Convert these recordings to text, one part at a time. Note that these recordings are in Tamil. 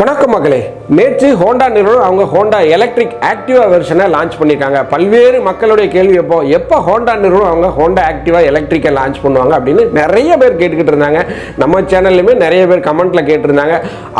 வணக்கம் மகளே. நேற்று ஹோண்டா நிறுவனம் அவங்க ஹோண்டா எலக்ட்ரிக் ஆக்டிவா வெர்ஷனை லான்ச் பண்ணியிருக்காங்க. பல்வேறு மக்களுடைய கேள்வி எப்போ எப்போ ஹோண்டா நிறுவனம் அவங்க ஹோண்டா ஆக்டிவா எலக்ட்ரிக்கை லான்ச் பண்ணுவாங்க அப்படின்னு நிறைய பேர் கேட்டுக்கிட்டு இருந்தாங்க. நம்ம சேனல்லையுமே நிறைய பேர் கமெண்ட்ல கேட்டிருந்தாங்க.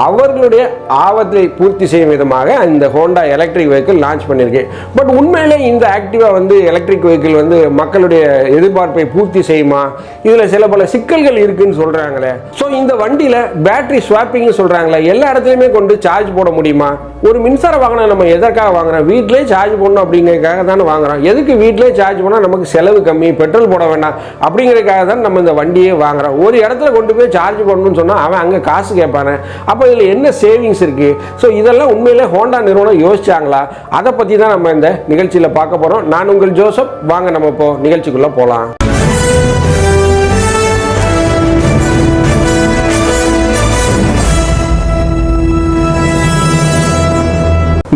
அவர்களுடைய ஆபத்தை பூர்த்தி செய்யும் விதமாக இந்த ஹோண்டா எலக்ட்ரிக் வெஹிக்கிள் லான்ச் பண்ணியிருக்கு. பட் உண்மையிலே இந்த ஆக்டிவா வந்து எலக்ட்ரிக் வெஹிக்கிள் வந்து மக்களுடைய எதிர்பார்ப்பை பூர்த்தி செய்யுமா? இதில் சில பல சிக்கல்கள் இருக்குன்னு சொல்றாங்களே. ஸோ இந்த வண்டியில் பேட்டரி ஸ்வாப்பிங்னு சொல்றாங்களே. எல்லா இடத்துலையுமே கொண்டு சார்ஜ் போட முடியுமா? ஒரு மின்சார வாகனம் நம்ம எதற்காக வாங்குறோம்? வீட்டிலே சார்ஜ் போடணும் அப்படிங்கிறதுக்காக தானே வாங்குறோம். எதுக்கு வீட்டிலே சார்ஜ் போனால் நமக்கு செலவு கம்மி பெட்ரோல் போட வேண்டாம் அப்படிங்கிறதுக்காக தான் நம்ம இந்த வண்டியே வாங்குறோம். ஒரு இடத்துல கொண்டு போய் சார்ஜ் போடணும்னு சொன்னால் அவன் அங்கே காசு கேட்பானே. அப்போ இதில் என்ன சேவிங்ஸ் இருக்குது ஸோ இதெல்லாம் உண்மையிலே ஹோண்டா நிறுவனம் யோசிச்சாங்களா? அதை பற்றி தான் நம்ம இந்த நிகழ்ச்சியில் பார்க்க போகிறோம் நான் உங்கள் ஜோசப். வாங்க நம்ம இப்போ நிகழ்ச்சிக்குள்ளே போகலாம்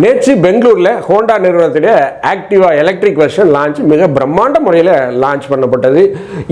நேற்று பெங்களூரில் ஹோண்டா நிறுவனத்துடைய ஆக்டிவா எலக்ட்ரிக் வெர்ஷன் லான்ச் மிக பிரம்மாண்ட முறையில் லான்ச் பண்ணப்பட்டது.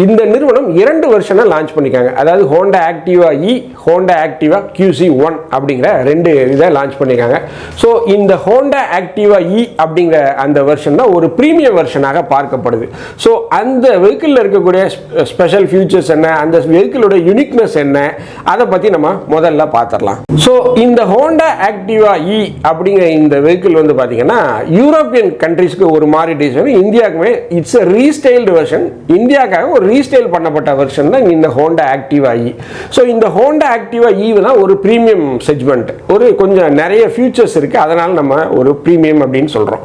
இந்த நிறுவனம் இரண்டு வெர்ஷனை லான்ச் பண்ணிக்காங்க. அதாவது Honda Activa E Honda Activa QC one அப்படிங்கிற ரெண்டு இதை லான்ச் பண்ணியிருக்காங்க ஸோ இந்த ஹோண்டா ஆக்டிவா இ அப்படிங்கிற அந்த வெர்ஷன் தான் ஒரு ப்ரீமியம் வெர்ஷனாக பார்க்கப்படுது. ஸோ அந்த வெஹிக்கிளில் இருக்கக்கூடிய ஸ்பெஷல் ஃபியூச்சர்ஸ் என்ன அந்த வெஹிக்கிளோட யூனிக்னஸ் என்ன அதை பற்றி நம்ம முதல்ல பார்த்துடலாம். ஸோ இந்த ஹோண்டா ஆக்டிவா இ அப்படிங்கிற இந்த இந்த வெஹிக்கிள் வந்து பார்த்தீங்கன்னா யூரோப்பியன் கண்ட்ரிஸ்க்கு ஒரு மாதிரி டிசைன் இந்தியாவுக்குமே இட்ஸ் அ ரீஸ்டைல்டு வெர்ஷன் இந்தியாவுக்காக ஒரு ரீஸ்டைல் பண்ணப்பட்ட வெர்ஷன் தான் இந்த ஹோண்டா ஆக்டிவா இ ஸோ இந்த ஹோண்டா ஆக்டிவா இ தான் ஒரு ப்ரீமியம் செக்மெண்ட் ஒரு கொஞ்சம் நிறைய ஃபியூச்சர்ஸ் இருக்குது அதனால் நம்ம ஒரு ப்ரீமியம் அப்படின்னு சொல்கிறோம்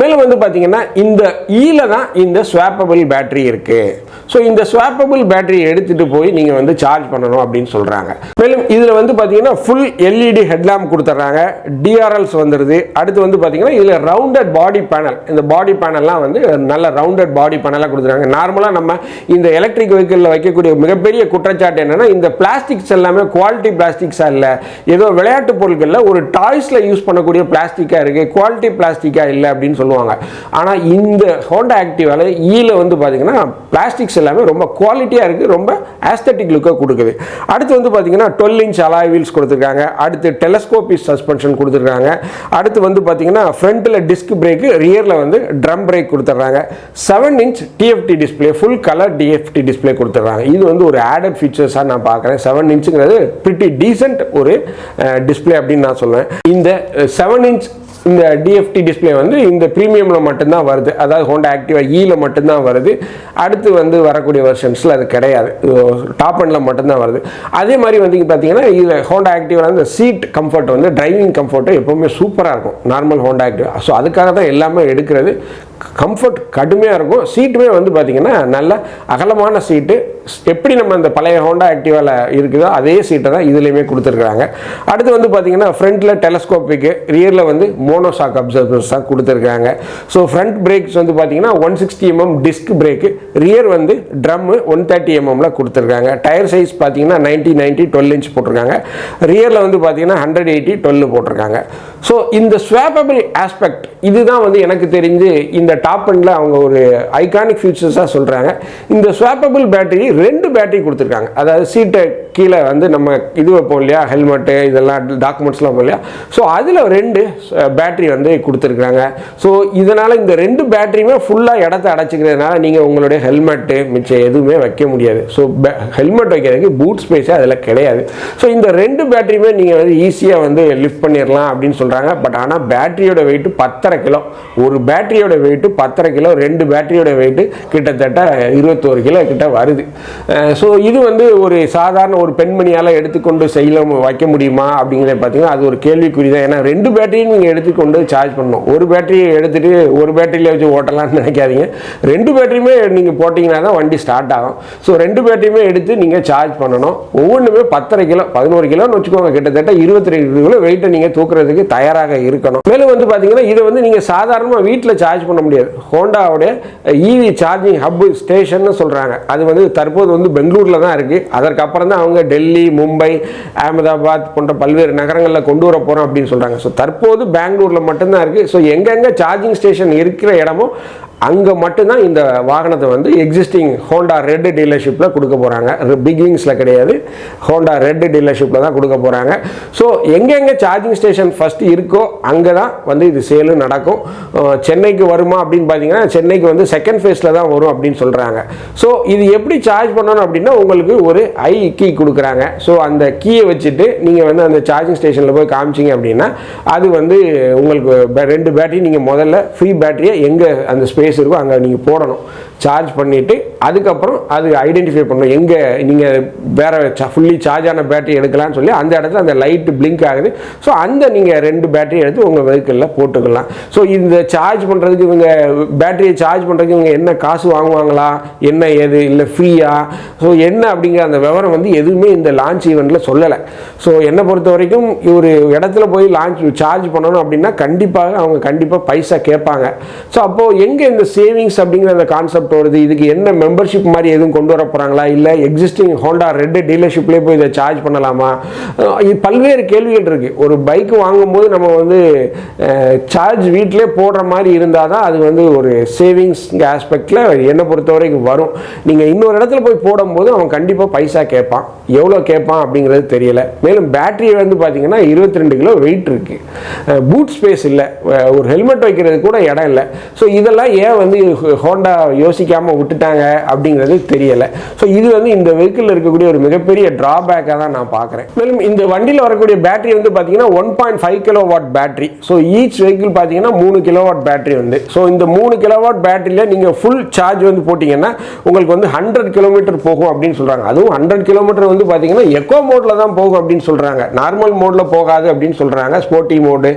மேலும் வந்து பார்த்தீங்கன்னா இந்த ஈல தான் இந்த ஸ்வாப்பபிள் பேட்டரி இருக்குது ஸோ இந்த ஸ்வாப்பபிள் பேட்டரியை எடுத்துகிட்டு போய் நீங்கள் வந்து சார்ஜ் பண்ணணும் அப்படின்னு சொல்கிறாங்க மேலும் இதில் வந்து பார்த்தீங்கன்னா ஃபுல் எல்இடி ஹெட்லாம்ப் கொடுத்துட்றாங்க. டிஆர்எல்ஸ் வந்துடுது அடுத்து வந்து பார்த்தீங்கன்னா இதில் ரவுண்டட் பாடி பேனல் இந்த பாடி பேனல்லாம் வந்து நல்ல ரவுண்டட் பாடி பேனலாக கொடுத்துருக்காங்க. நார்மலாக நம்ம இந்த எலக்ட்ரிக் வெஹிக்கிளில் வைக்கக்கூடிய மிகப்பெரிய குற்றச்சாட்டு என்னன்னா இந்த பிளாஸ்டிக்ஸ் எல்லாமே குவாலிட்டி பிளாஸ்டிக்ஸாக இல்லை. ஏதோ விளையாட்டு பொருட்களில் ஒரு டாய்ஸில் யூஸ் பண்ணக்கூடிய பிளாஸ்டிக்காக இருக்குது குவாலிட்டி பிளாஸ்டிக்காக இல்லை அப்படின்னு சொல்லுவாங்க. ஆனால் இந்த ஹோண்டா ஆக்டிவால ஈல வந்து பார்த்தீங்கன்னா பிளாஸ்டிக்ஸ் எல்லாமே ரொம்ப குவாலிட்டியாக இருக்குது ரொம்ப ஆஸ்தட்டிக் லுக்காக கொடுக்குது. அடுத்து வந்து பார்த்தீங்கன்னா டுவெல் இன்ச் அலாய் வீல்ஸ் கொடுத்துருக்காங்க. அடுத்து டெலஸ்கோபிக் சஸ்பென்ஷன் கொடுத்துருக்காங்க. அடுத்து வந்து பார்த்தீங்கன்னா ஃப்ரண்ட்டில் டிஸ்க் பிரேக்கு ரியரில் வந்து ட்ரம் பிரேக் கொடுத்துட்றாங்க. Seven inch TFT display full colour TFT display கொடுத்துட்றாங்க. இது வந்து ஒரு ஆடட் ஃபீச்சர்ஸாக நான் பார்க்குறேன். செவன் இன்ச்சுங்கிறது பிரிட்டி டீசென்ட் ஒரு டிஸ்பிளே அப்படின்னு நான் சொல்லுவேன் இந்த செவன் இன்ச் இந்த டிஎஃப்டி டிஸ்பிளே வந்து இந்த ப்ரீமியமில் மட்டும்தான் வருது. அதாவது ஹோண்டா ஆக்டிவா ஈயில் மட்டும்தான் வருது. அடுத்து வந்து வரக்கூடிய வெர்ஷன்ஸில் அது கிடையாது. டாப் அண்டில் மட்டும்தான் வருது. அதே மாதிரி வந்து பார்த்தீங்கன்னா இதில் ஹோண்டா ஆக்டிவாக அந்த சீட் கம்ஃபர்ட் வந்து டிரைவிங் கம்ஃபர்ட்டு எப்போவுமே சூப்பராக இருக்கும். நார்மல் ஹோண்டா ஆக்டிவா ஸோ அதுக்காக தான் எல்லாமே எடுக்கிறது. கம்ஃபர்ட் கடுமையாக இருக்கும். சீட்டுமே வந்து பார்த்தீங்கன்னா நல்ல அகலமான சீட்டு எப்படி நம்ம இந்த பழைய ஹோண்டா ஆக்டிவாவில் இருக்குதோ அதே சீட்டை தான் இதுலேயுமே கொடுத்துருக்காங்க அடுத்து வந்து பார்த்தீங்கன்னா ஃப்ரண்ட்டில் டெலஸ்கோப்பிக்கு ரியரில் வந்து மோனோசாக் அப்சர்வர்ஸ் தான் கொடுத்துருக்காங்க ஸோ ஃப்ரண்ட் பிரேக்ஸ் வந்து பார்த்தீங்கன்னா one sixty mm disc brake rear வந்து ட்ரம்மு ஒன் தேர்ட்டி எம்எம்ல கொடுத்துருக்காங்க. டயர் சைஸ் பார்த்தீங்கன்னா நைன்டி நைன்ட்டி டுவெல் இன்ச் போட்டிருக்காங்க. ரியரில் வந்து பார்த்தீங்கன்னா ஹண்ட்ரட் எயிட்டி டுவெல் போட்டிருக்காங்க. ஸோ இந்த ஸ்வாப்பபிள் ஆஸ்பெக்ட் இதுதான் வந்து எனக்கு தெரிஞ்சு இந்த டாப் அண்டில் அவங்க ஒரு ஐகானிக் ஃபியூச்சர்ஸாக சொல்கிறாங்க இந்த ஸ்வாப்பபிள் பேட்டரி ரெண்டு பேட்டரி கொடுத்துருக்காங்க. அதாவது சீட்டை கீழே வந்து நம்ம இது வைப்போம் இல்லையா? ஹெல்மெட்டு இதெல்லாம் டாக்குமெண்ட்ஸ்லாம் இல்லையா? ஸோ அதில் ரெண்டு பேட்டரி வந்து கொடுத்துருக்குறாங்க ஸோ இதனால் இந்த ரெண்டு பேட்டரியுமே ஃபுல்லாக இடத்த அடைச்சிக்கிறதுனால நீங்கள் உங்களுடைய ஹெல்மெட்டு மிச்சம் எதுவுமே வைக்க முடியாது. ஸோ ஹெல்மெட் வைக்கிறதுக்கு பூட் ஸ்பேஸே அதில் கிடையாது. ஸோ இந்த ரெண்டு பேட்டரியுமே நீங்கள் வந்து ஈஸியாக வந்து லிஃப்ட் பண்ணிடலாம் அப்படின்னு சொல்கிறாங்க பட் ஆனால் பேட்டரியோட வெயிட்டு பத்தரை கிலோ. ஒரு பேட்டரியோட வெயிட்டு பத்தரை கிலோ ரெண்டு பேட்டரியோட வெயிட்டு கிட்டத்தட்ட இருபத்தோரு கிலோ கிட்ட வருது. ஸோ இது வந்து ஒரு சாதாரண ஒரு பெண்மணியால் எடுத்துக்கொண்டு செய்யல வைக்க முடியுமா அப்படிங்கிறத பார்த்தீங்கன்னா அது ஒரு கேள்விக்குறி தான் ஏன்னா ரெண்டு பேட்டரியும் நீங்கள் எடுத்துக்கொண்டு சார்ஜ் பண்ணணும். ஒரு பேட்டரியை எடுத்துகிட்டு ஒரு பேட்டரியில் வச்சு ஓட்டலாம்னு நினைக்காதீங்க. ரெண்டு பேட்டரியுமே நீங்கள் போட்டிங்கன்னா தான் வண்டி ஸ்டார்ட் ஆகும். ஸோ ரெண்டு பேட்டரியுமே எடுத்து நீங்கள் சார்ஜ் பண்ணணும். ஒவ்வொன்றுமே பத்தரை கிலோ பதினோரு கிலோன்னு வச்சுக்கோங்க. கிட்டத்தட்ட இருபத்தி ரெண்டு கிலோ வெயிட்டை நீங்கள் தூக்குறதுக்கு தயாராக இருக்கணும். மேலும் வந்து பார்த்தீங்கன்னா இதை வந்து நீங்கள் சாதாரணமாக வீட்டில் சார்ஜ் பண்ண முடியாது. ஹோண்டாவோட இவி சார்ஜிங் ஹப் ஸ்டேஷன் சொல்கிறாங்க அது வந்து தற்போது வந்து பெங்களூரில் தான் இருக்குது அதற்கப்புறம் தான் அவங்க டெல்லி மும்பை அகமதாபாத் போன்ற பல்வேறு நகரங்களில் கொண்டு வர போகிறோம் அப்படின்னு சொல்கிறாங்க ஸோ தற்போது பெங்களூரில் மட்டும்தான் இருக்குது ஸோ எங்கெங்கே சார்ஜிங் ஸ்டேஷன் இருக்கிற இடமோ அங்கே மட்டும்தான் இந்த வாகனத்தை வந்து எக்ஸிஸ்டிங் ஹோண்டா ரெட் டீலர்ஷிப்பில் கொடுக்க போகிறாங்க பிகிங்ஸில் கிடையாது. ஹோண்டா ரெட் டீலர்ஷிப்பில் தான் கொடுக்க போகிறாங்க ஸோ எங்கெங்கே சார்ஜிங் ஸ்டேஷன் ஃபஸ்ட்டு இருக்கோ அங்கே தான் வந்து இது சேலு நடக்கும். சென்னைக்கு வருமா அப்படின்னு பார்த்தீங்கன்னா சென்னைக்கு வந்து செகண்ட் ஃபேஸில் தான் வரும் அப்படின்னு சொல்கிறாங்க ஸோ இது எப்படி சார்ஜ் பண்ணணும் அப்படின்னா உங்களுக்கு ஒரு ஐ கீ கொடுக்குறாங்க. ஸோ அந்த கீயை வச்சுட்டு நீங்கள் வந்து அந்த சார்ஜிங் ஸ்டேஷனில் போய் காமிச்சிங்க அப்படின்னா அது வந்து உங்களுக்கு ரெண்டு பேட்டரி நீங்கள் முதல்ல ஃப்ரீ பேட்டரியை எங்கே அந்த ஸ்பேஸ் பிளேஸ் இருக்கோ அங்கே நீங்கள் போடணும். சார்ஜ் பண்ணிவிட்டு அதுக்கப்புறம் அது ஐடென்டிஃபை பண்ணணும். எங்கே நீங்கள் வேறு ஃபுல்லி சார்ஜ் ஆன பேட்டரி எடுக்கலாம்னு சொல்லி அந்த இடத்துல அந்த லைட்டு பிளிங்க் ஆகுது. ஸோ அந்த நீங்கள் ரெண்டு பேட்டரி எடுத்து உங்கள் வெஹிக்கிளில் போட்டுக்கலாம். ஸோ இந்த சார்ஜ் பண்ணுறதுக்கு இவங்க பேட்டரியை சார்ஜ் பண்ணுறதுக்கு இவங்க என்ன காசு வாங்குவாங்களா? என்ன ஏது? இல்லை ஃப்ரீயா ஸோ என்ன அப்படிங்கிற அந்த விவரம் வந்து எதுவுமே இந்த லான்ச் ஈவெண்ட்டில் சொல்லலை. ஸோ என்னை பொறுத்த வரைக்கும் ஒரு இடத்துல போய் லான்ச் சார்ஜ் பண்ணணும் அப்படின்னா கண்டிப்பாக அவங்க கண்டிப்பாக பைசா கேட்பாங்க. ஸோ அப்போது எங்கே இந்த சேவிங்ஸ் அப்படிங்கிற அந்த கான்செப்ட் வருது இதுக்கு என்ன மெம்பர்ஷிப் மாதிரி எதுவும் கொண்டு வர போகிறாங்களா இல்லை எக்ஸிஸ்டிங் ஹோண்டா ரெட் டீலர்ஷிப்லேயே போய் இதை சார்ஜ் பண்ணலாமா? இது பல்வேறு கேள்விகள் இருக்குது ஒரு பைக் வாங்கும்போது நம்ம வந்து சார்ஜ் வீட்டிலே போடுற மாதிரி இருந்தால் தான் அது வந்து ஒரு சேவிங்ஸ் ஆஸ்பெக்டில் என்னை பொறுத்த வரைக்கும் வரும். நீங்கள் இன்னொரு இடத்துல போய் போடும்போது அவன் கண்டிப்பாக பைசா கேட்பான். எவ்வளோ கேட்பான் அப்படிங்கிறது தெரியல. மேலும் பேட்டரி வந்து பார்த்தீங்கன்னா இருபத்தி ரெண்டு கிலோ வெயிட் இருக்குது பூட் ஸ்பேஸ் இல்லை. ஒரு ஹெல்மெட் வைக்கிறது கூட இடம் இல்லை. ஸோ இதெல்லாம் ஏன் வந்து ஹோண்டா யோசி யோசிக்காமல் விட்டுட்டாங்க அப்படிங்கிறது தெரியலை. ஸோ இது வந்து இந்த வெஹிக்கிள் இருக்கக்கூடிய ஒரு மிகப்பெரிய ட்ராபேக்காக தான் நான் பார்க்குறேன். மேலும் இந்த வண்டியில் வரக்கூடிய பேட்டரி வந்து பார்த்தீங்கன்னா one point five kilo watt battery so each vehicle பார்த்தீங்கன்னா மூணு கிலோ வாட் பேட்டரி வந்து. ஸோ இந்த மூணு கிலோ வாட் பேட்டரியில் நீங்கள் ஃபுல் சார்ஜ் வந்து போட்டிங்கன்னா உங்களுக்கு வந்து ஹண்ட்ரட் கிலோமீட்டர் போகும் அப்படின்னு சொல்கிறாங்க அதுவும் ஹண்ட்ரட் கிலோமீட்டர் வந்து பார்த்தீங்கன்னா எக்கோ மோடில் தான் போகும் அப்படின்னு சொல்கிறாங்க நார்மல் மோடில் போகாது அப்படின்னு சொல்கிறாங்க ஸ்போர்ட்டி மோடு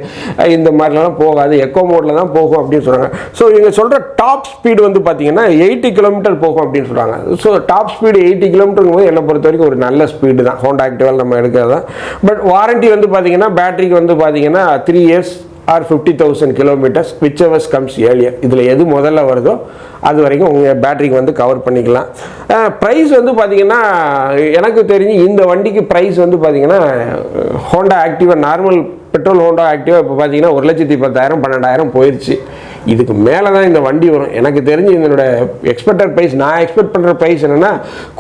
இந்த மாதிரிலாம் போகாது. எக்கோ மோடில் தான் போகும் அப்படின்னு சொல்கிறாங்க ஸோ இவங்க சொல்கிற டாப் ஸ்பீடு வந்து பார்த்தீங்கன்னா எயிட்டி கிலோமீட்டர் போகும் அப்படின்னு சொல்கிறாங்க ஸோ டாப் ஸ்பீடு எயிட்டி கிலோமீட்டருங்கும் போது என்னை பொறுத்த வரைக்கும் ஒரு நல்ல ஸ்பீடு தான். ஹோண்டா ஆக்டிவால் நம்ம எடுக்கிறது. தான் பட் வாரண்டி வந்து பார்த்தீங்கன்னா பேட்டரிக்கு வந்து பார்த்தீங்கன்னா three years or fifty thousand kilometres which ever's comes earlier இதில் எது முதல்ல வருதோ அது வரைக்கும் உங்கள் பேட்டரிக்கு வந்து கவர் பண்ணிக்கலாம். ப்ரைஸ் வந்து பார்த்தீங்கன்னா எனக்கு தெரிஞ்சு இந்த வண்டிக்கு ப்ரைஸ் வந்து பார்த்தீங்கன்னா Honda Activa normal petrol Honda Activa இப்போ பார்த்தீங்கன்னா ஒரு லட்சத்தி பத்தாயிரம் பன்னெண்டாயிரம் போயிடுச்சு இதுக்கு மேலே தான் இந்த வண்டி வரும். எனக்கு தெரிஞ்சு இதனோட எக்ஸ்பெக்டட் ப்ரைஸ் நான் எக்ஸ்பெக்ட் பண்ணுற ப்ரைஸ் என்னென்னா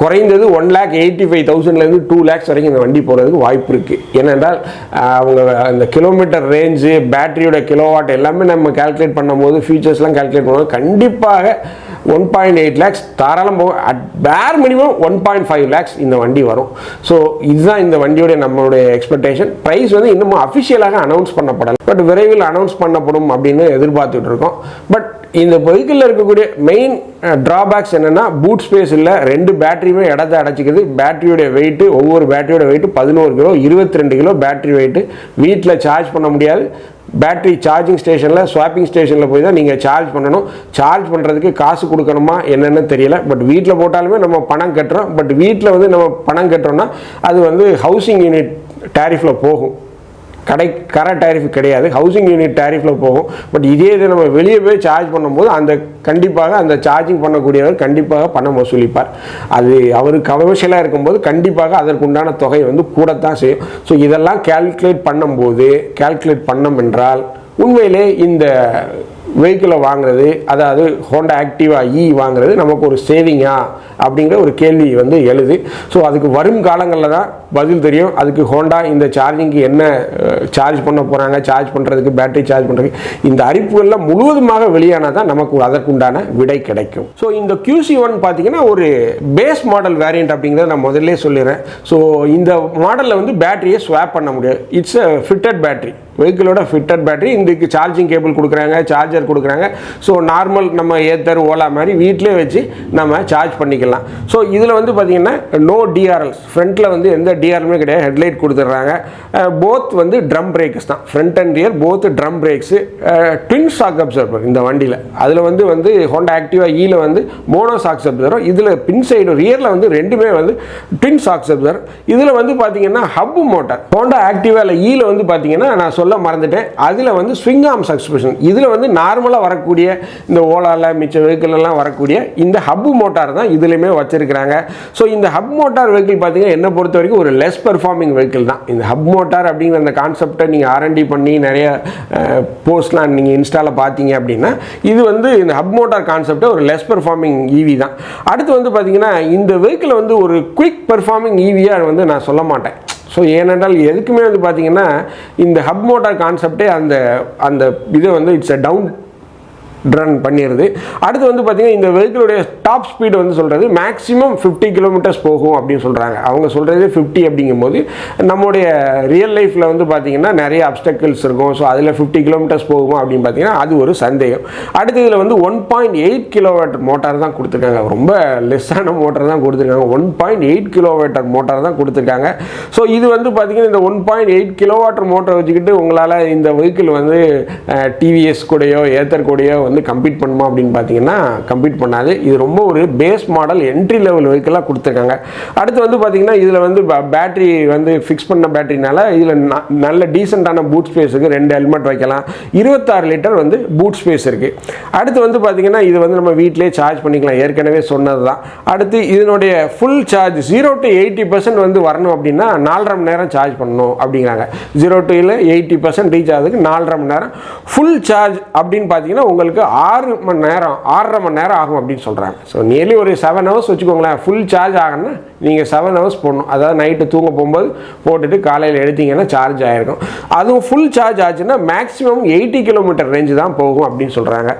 குறைந்தது ஒன் லேக் எயிட்டி ஃபைவ் தௌசண்ட்லேருந்து டூ லேக்ஸ் வரைக்கும் இந்த வண்டி போகிறதுக்கு வாய்ப்பு இருக்குது ஏனென்றால் அவங்க அந்த கிலோமீட்டர் ரேஞ்சு பேட்டரியோட கிலோவாட் எல்லாமே நம்ம கால்குலேட் பண்ணும்போது ஃபீச்சர்ஸ்லாம் கால்குலேட் பண்ணும்போது கண்டிப்பாக ஒன் பாயிண்ட் எயிட் லேக்ஸ் தாராளம் போகும். At par minimum one point five lakhs இந்த வண்டி வரும். ஸோ இதுதான் இந்த வண்டியோட நம்மளுடைய எக்ஸ்பெக்டேஷன் ப்ரைஸ் வந்து இன்னமும் அஃபிஷியலாக அனௌன்ஸ் பண்ணப்படலை. பட் விரைவில் அனௌன்ஸ் பண்ணப்படும் அப்படின்னு எதிர்பார்த்துட்டு இருக்கோம். பட் இந்த வெஹிக்கிளில் இருக்கக்கூடிய மெயின் ட்ராபேக்ஸ் என்னென்னா பூட் ஸ்பேஸ் இல்லை ரெண்டு பேட்டரியுமே இடத்த அடைச்சிக்குது. பேட்டரியோட வெயிட்டு ஒவ்வொரு பேட்டரியோட வெயிட்டு பதினோரு கிலோ இருபத்தி ரெண்டு கிலோ பேட்டரி வெயிட்டு வீட்டில் சார்ஜ் பண்ண முடியாது. பேட்டரி சார்ஜிங் ஸ்டேஷனில் ஸ்வாப்பிங் ஸ்டேஷனில் போய் தான் நீங்கள் சார்ஜ் பண்ணணும். சார்ஜ் பண்ணுறதுக்கு காசு கொடுக்கணுமா என்னென்னு தெரியல. பட் வீட்டில் போட்டாலுமே நம்ம பணம் கட்டுறோம். பட் வீட்டில் வந்து நம்ம பணம் கட்டுறோம்னா அது வந்து ஹவுசிங் யூனிட் டேரிஃபில் போகும். கடை கரை டேரிஃப் கிடையாது. ஹவுசிங் யூனிட் டேரிஃபில் போகும். பட் இதே இது நம்ம வெளியே போய் சார்ஜ் பண்ணும்போது அந்த கண்டிப்பாக அந்த சார்ஜிங் பண்ணக்கூடியவர் கண்டிப்பாக பணம் வசூலிப்பார். அது அவர் கமர்ஷியலாக இருக்கும்போது கண்டிப்பாக அதற்குண்டான தொகை வந்து கூடத்தான் செய்யும். ஸோ இதெல்லாம் கால்குலேட் பண்ணும்போது கால்குலேட் பண்ணோம் என்றால் உண்மையிலே இந்த வெஹிக்கிளை வாங்குறது அதாவது ஹோண்டா ஆக்டிவா இ வாங்குறது நமக்கு ஒரு சேவிங்காக அப்படிங்கிற ஒரு கேள்வி வந்து எழுது. ஸோ அதுக்கு வரும் காலங்களில் தான் பதில் தெரியும். அதுக்கு ஹோண்டா இந்த சார்ஜிங்க்கு என்ன சார்ஜ் பண்ண போகிறாங்க சார்ஜ் பண்ணுறதுக்கு பேட்டரி சார்ஜ் பண்ணுறதுக்கு இந்த அறிவிப்புகள்லாம் முழுவதுமாக வெளியானால் தான் நமக்கு அதற்குண்டான விடை கிடைக்கும். ஸோ இந்த கியூசி ஒன் பார்த்தீங்கன்னா ஒரு பேஸ் மாடல் வேரியண்ட் அப்படிங்கிறத நான் முதல்ல சொல்லிடுறேன். ஸோ இந்த மாடலில் வந்து பேட்டரியை ஸ்வாப் பண்ண முடியாது. இட்ஸ் அ ஃபிட்டட் பேட்டரி வெஹிக்கிளோட ஃபிட்டட் பேட்டரி இதுக்கு சார்ஜிங் கேபிள் கொடுக்குறாங்க சார்ஜர் கொடுக்குறாங்க. ஸோ நார்மல் நம்ம ஏத்தர் ஓலா மாதிரி வீட்டிலே வச்சு நம்ம சார்ஜ் பண்ணிக்கலாம். ஸோ இதில் வந்து பார்த்தீங்கன்னா நோ டிஆர்எல்ஸ் ஃப்ரண்ட்டில் வந்து எந்த டிஆர்எலுமே கிடையாது. ஹெட்லைட் கொடுத்துட்றாங்க. போத் வந்து ட்ரம் பிரேக்ஸ் தான். Front and rear both drum brakes twin shock absorber இந்த வண்டியில். அதில் வந்து வந்து ஹோண்டா ஆக்டிவா ஈல வந்து மோனோ சாக்ஸ் அப்சர்வர் இதில் பின் சைடு ரியரில் வந்து ரெண்டுமே வந்து ட்வின் சாக்ஸ் அப்சர்வர் இதில் வந்து பார்த்தீங்கன்னா ஹப் மோட்டார் ஹோண்டா ஆக்டிவாவில் ஈல e வந்து பார்த்தீங்கன்னா நான் சொல்ல மறந்துட்டேன். அதில் வந்து ஸ்விங் ஆம் சஸ்பென்ஷன் இதில் வந்து நார்மலாக வரக்கூடிய இந்த ஓலாவில் மிச்ச வெஹிக்கிள் எல்லாம் வரக்கூடிய இந்த ஹப் மோட்டார் தான் இதில் வெஹிக்கிள்லையுமே வச்சிருக்கிறாங்க. ஸோ இந்த ஹப் மோட்டார் வெஹிக்கிள் பார்த்தீங்கன்னா என்ன பொறுத்த வரைக்கும் ஒரு லெஸ் பெர்ஃபார்மிங் வெஹிக்கிள் தான். இந்த ஹப் மோட்டார் அப்படிங்கிற அந்த கான்செப்டை நீங்கள் ஆர்என்டி பண்ணி நிறைய போஸ்ட்லாம் நீங்கள் இன்ஸ்டாவில் பார்த்தீங்க அப்படின்னா இது வந்து இந்த ஹப் மோட்டார் கான்செப்டை ஒரு லெஸ் பெர்ஃபார்மிங் ஈவி தான். அடுத்து வந்து பார்த்தீங்கன்னா இந்த வெஹிக்கிள் வந்து ஒரு குயிக் பெர்ஃபார்மிங் ஈவியாக வந்து நான் சொல்ல மாட்டேன். ஸோ ஏனென்றால் எதுக்குமே வந்து பார்த்தீங்கன்னா இந்த ஹப் மோட்டார் கான்செப்டே அந்த அந்த இதை வந்து இட்ஸ் அ டவுன் ரன் பண்ணிடுது அடுத்து வந்து பார்த்திங்கன்னா இந்த வெஹிக்கிளுடைய டாப் ஸ்பீடு வந்து சொல்கிறது மேக்ஸிமம் ஃபிஃப்டி கிலோமீட்டர்ஸ் போகும் அப்படின்னு சொல்கிறாங்க அவங்க சொல்கிறது ஃபிஃப்டி அப்படிங்கும்போது நம்முடைய ரியல் லைஃப்பில் வந்து பார்த்தீங்கன்னா நிறைய அப்டக்கிள்ஸ் இருக்கும். ஸோ அதில் ஃபிஃப்டி கிலோமீட்டர்ஸ் போகுமா அப்படின்னு பார்த்தீங்கன்னா அது ஒரு சந்தேகம். அடுத்து இதில் வந்து one point eight kilowatt motor தான் கொடுத்துருக்காங்க. ரொம்ப லெஸ்ஸான மோட்டார் தான் கொடுத்துருக்காங்க. One point eight kilowatt motor தான் கொடுத்துருக்காங்க. ஸோ இது வந்து பார்த்தீங்கன்னா இந்த ஒன் பாயிண்ட் எயிட் கிலோவாட்டர் மோட்டரை வச்சுக்கிட்டு உங்களால் இந்த வெஹிக்கிள் வந்து டிவிஎஸ் கூடயோ ஏத்தர் கூடயோ வந்து கம்ப்ளீட் பண்ணுமா அப்படின்னு பார்த்தீங்கன்னா கம்ப்ளீட் பண்ணாது. இது ரொம்ப ஒரு பேஸ் மாடல் என்ட்ரி லெவல் வெஹிக்கிளாக கொடுத்துருக்காங்க. அடுத்து வந்து பார்த்தீங்கன்னா இதில் வந்து பேட்டரி வந்து ஃபிக்ஸ் பண்ண பேட்டரினால இதில் நல்ல டீசெண்டான பூட் ஸ்பேஸுக்கு ரெண்டு ஹெல்மெட் வைக்கலாம். இருபத்தாறு லிட்டர் வந்து பூட் ஸ்பேஸ் இருக்குது அடுத்து வந்து பார்த்தீங்கன்னா இது வந்து நம்ம வீட்டிலே சார்ஜ் பண்ணிக்கலாம். ஏற்கனவே சொன்னது தான் அடுத்து இதனுடைய full charge zero to eighty percent வந்து வரணும் அப்படின்னா நாலரை மணி நேரம் சார்ஜ் பண்ணணும் அப்படிங்கிறாங்க. ஜீரோ டு இல்லை எயிட்டி பர்சன்ட் ரீச் ஆகுதுக்கு நாலரை மணி நேரம். ஃபுல் சார்ஜ் அப்படின்னு பார்த்தீங்கன்னா உங்களுக்கு ஆறு மணி நேரம் ஆறரை மணி நேரம் ஆகும் அப்படின்னு சொல்கிறாங்க ஸோ நியர்லி ஒரு செவன் ஹவர்ஸ் வச்சுக்கோங்களேன் ஃபுல் சார்ஜ் ஆகணும்னா நீங்கள் செவன் ஹவர்ஸ் போடணும். அதாவது நைட்டு தூங்க போகும்போது போட்டுட்டு காலையில் எடுத்தீங்கன்னா சார்ஜ் ஆகிருக்கும் அதுவும் ஃபுல் சார்ஜ் ஆச்சுன்னா மேக்ஸிமம் எயிட்டி கிலோமீட்டர் ரேஞ்சு தான் போகும் அப்படின்னு சொல்கிறாங்க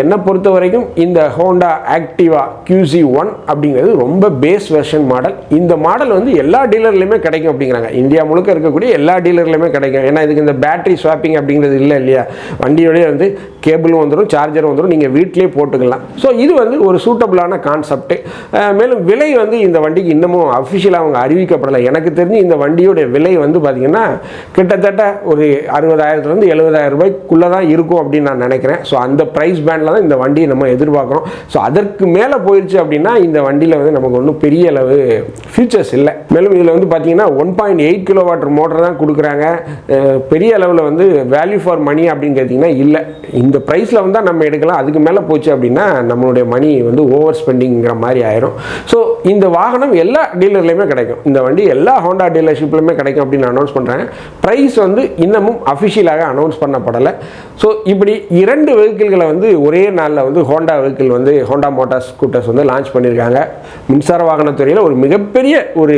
என்னை பொறுத்த வரைக்கும் இந்த ஹோண்டா ஆக்டிவா கியூசி ஒன் அப்படிங்கிறது ரொம்ப பேஸ் வெர்ஷன் மாடல் இந்த மாடல் வந்து எல்லா டீலர்லையுமே கிடைக்கும் அப்படிங்கிறாங்க. இந்தியா முழுக்க இருக்கக்கூடிய எல்லா டீலர்லையுமே கிடைக்கும். ஏன்னா இதுக்கு இந்த பேட்டரி ஸ்வாப்பிங் அப்படிங்கிறது இல்லை இல்லையா? வண்டியோடய வந்து கேபிளும் வந்துடும் சார்ஜரும் வந்துடும் நீங்கள் வீட்டிலே போட்டுக்கலாம். ஸோ இது வந்து ஒரு சூட்டபிளான கான்செப்ட்டு மேலும் விலை வந்து இந்த வண்டிக்கு இன்னமும் அஃபிஷியலாக அவங்க அறிவிக்கப்படலை. எனக்கு தெரிஞ்சு இந்த வண்டியோட விலை வந்து பார்த்திங்கன்னா கிட்டத்தட்ட ஒரு அறுபதாயிரத்துலேருந்து எழுபதாயிரம் ரூபாய்க்குள்ளே தான் இருக்கும் அப்படின்னு நான் நினைக்கிறேன். ஸோ அந்த ப்ரைஸ் ப்ரைஸ் பேண்டில் தான் இந்த வண்டியை நம்ம எதிர்பார்க்குறோம். ஸோ அதற்கு மேலே போயிடுச்சு அப்படின்னா இந்த வண்டியில் வந்து நமக்கு ஒன்றும் பெரிய அளவு ஃபியூச்சர்ஸ் இல்லை. மேலும் இதில் வந்து பார்த்தீங்கன்னா one point eight kilo watt motor தான் கொடுக்குறாங்க. பெரிய அளவில் வந்து வேல்யூ ஃபார் மணி அப்படின்னு கேட்டிங்கன்னா இல்லை. இந்த ப்ரைஸில் வந்தால் நம்ம எடுக்கலாம். அதுக்கு மேலே போச்சு அப்படின்னா நம்மளுடைய மணி வந்து ஓவர் ஸ்பெண்டிங்கிற மாதிரி ஆயிரும். ஸோ இந்த வாகனம் எல்லா டீலர்லேயுமே கிடைக்கும். இந்த வண்டி எல்லா ஹோண்டா டீலர்ஷிப்லையுமே கிடைக்கும் அப்படின்னு அனௌன்ஸ் பண்ணுறாங்க ப்ரைஸ் வந்து இன்னமும் அஃபிஷியலாக அனௌன்ஸ் பண்ணப்படலை. ஸோ இப்படி இரண்டு வெஹிக்கிள்களை வந்து ஒரே நாளில் வந்து ஹோண்டா வெஹிக்கிள் வந்து ஹோண்டா மோட்டார்ஸ் ஸ்கூட்டர்ஸ் வந்து லான்ச் பண்ணியிருக்காங்க மின்சார வாகனத்துறையில் ஒரு மிகப்பெரிய ஒரு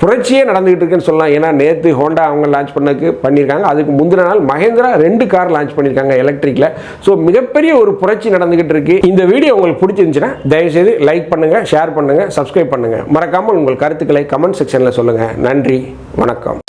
புரட்சியே நடந்துகிட்டு இருக்குன்னு சொல்லலாம். ஏன்னா நேற்று ஹோண்டா அவங்க லான்ச் பண்ணக்கு பண்ணியிருக்காங்க அதுக்கு முந்தின நாள் மகேந்திரா ரெண்டு கார் லான்ச் பண்ணியிருக்காங்க எலக்ட்ரிக்கில் ஸோ மிகப்பெரிய ஒரு புரட்சி நடந்துகிட்டு இருக்கு. இந்த வீடியோ உங்களுக்கு பிடிச்சிருந்துச்சுன்னா தயவுசெய்து லைக் பண்ணுங்கள் ஷேர் பண்ணுங்கள் சப்ஸ்கிரைப் பண்ணுங்கள் மறக்காமல் உங்கள் கருத்துக்களை கமெண்ட் செக்ஷனில் சொல்லுங்கள் நன்றி வணக்கம்.